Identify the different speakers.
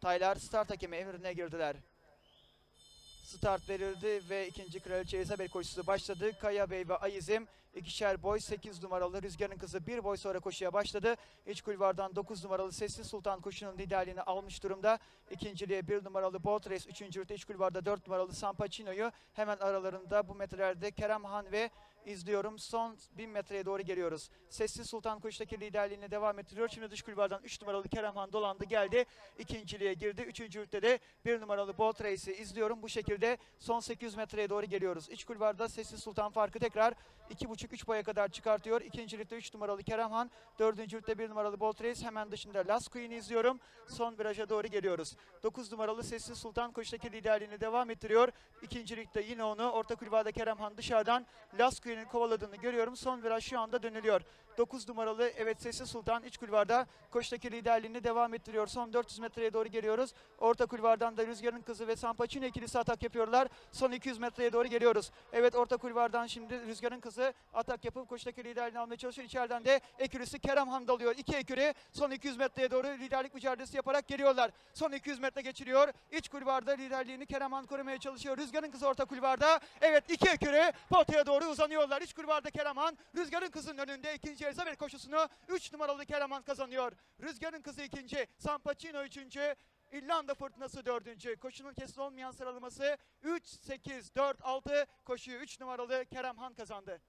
Speaker 1: Taylar start hakemi emrine girdiler. Start verildi ve ikinci Kraliçe Elizabeth koşusu başladı. Kaya Bey ve Ayizim ikişer boy 8 numaralı Rüzgar'ın kızı bir boy sonra koşuya başladı. İç kulvardan 9 numaralı Sessiz Sultan koşunun liderliğini almış durumda. İkinciliğe 1 numaralı Bolt Race, üçüncülükte iç kulvarda 4 numaralı Sampacino'yu hemen aralarında bu metrelerde Kerem Han ve izliyorum. Son 1000 metreye doğru geliyoruz. Sessiz Sultan koşudaki liderliğini devam ettiriyor. Şimdi dış kulvardan 3 numaralı Kerem Han dolandı geldi. İkinciliğe girdi. Üçüncülükte de 1 numaralı Bolt Race'i izliyorum. Bu şekilde son 800 metreye doğru geliyoruz. İç kulvarda Sessiz Sultan farkı tekrar 2,5-3 boya kadar çıkartıyor. İkincilikte 3 numaralı Kerem Han. Dördüncülükte 1 numaralı Bolt Race. Hemen dışında Last Queen'i izliyorum. Son viraja doğru geliyoruz. 9 numaralı Sessiz Sultan koşudaki liderliğini devam ettiriyor. İkincilikte yine onu orta kulvarda Kerem Han dışarıdan Last Queen'in kovaladığını görüyorum. Son viraj şu anda dönülüyor. 9 numaralı evet Sessiz Sultan iç kulvarda koşudaki liderliğini devam ettiriyor. Son 400 metreye doğru geliyoruz. Orta kulvardan da Rüzgar'ın kızı ve Sampacino ikilisi atak yapıyorlar. Son 200 metreye doğru geliyoruz. Evet orta kulvardan şimdi Rüzgar'ın kızı atak yapıp koşudaki liderliğini almaya çalışıyor. İçeriden de ekürisi Kerem Han dalıyor. İki ekürü son 200 metreye doğru liderlik mücadelesi yaparak geliyorlar. Son 200 metre geçiriyor. İç kulvarda liderliğini Kerem Han korumaya çalışıyor. Rüzgar'ın kızı orta kulvarda. Evet iki ekürü potaya doğru uzanıyorlar. İç kulvarda Kerem Han. Rüzgar'ın kızının önünde ikinci Elizabeth koşusunu 3 numaralı Kerem Han kazanıyor. Rüzgar'ın kızı ikinci. Sampacino üçüncü. İrlanda fırtınası dördüncü. Koşunun kesin olmayan sıralaması 3, 8, 4, 6. Koşuyu 3 numaralı Kerem Han kazandı.